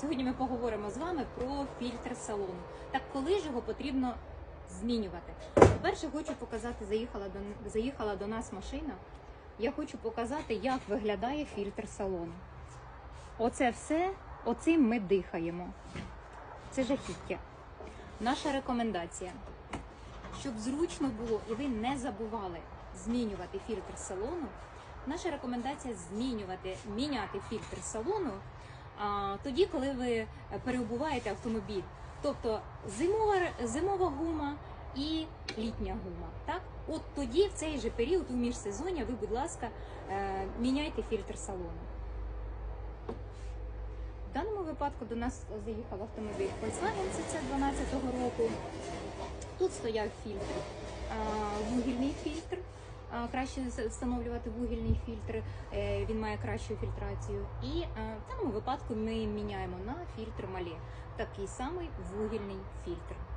Сьогодні ми поговоримо з вами про фільтр салону. Так коли ж його потрібно змінювати? По-перше, хочу показати, заїхала до, заїхала до нас машина. Я хочу показати, як виглядає фільтр салону. Оце все, оцим ми дихаємо. Це жахіття. Наша рекомендація, щоб зручно було і ви не забували змінювати фільтр салону. Наша рекомендація змінювати, міняти фільтр салону тоді, коли ви переобуваєте автомобіль. Тобто зимова, зимова гума і літня гума. Так? От тоді, в цей же період у міжсезоння, ви, будь ласка, е, міняйте фільтр салону. В даному випадку до нас заїхав автомобіль Volkswagen CC 12 року. Тут стояв фільтр, вугільний Краще встановлювати вугільний фільтр, е, він має кращу фільтрацію. І е, в цьому випадку ми міняємо на фільтр Малі. Такий самий вугільний фільтр.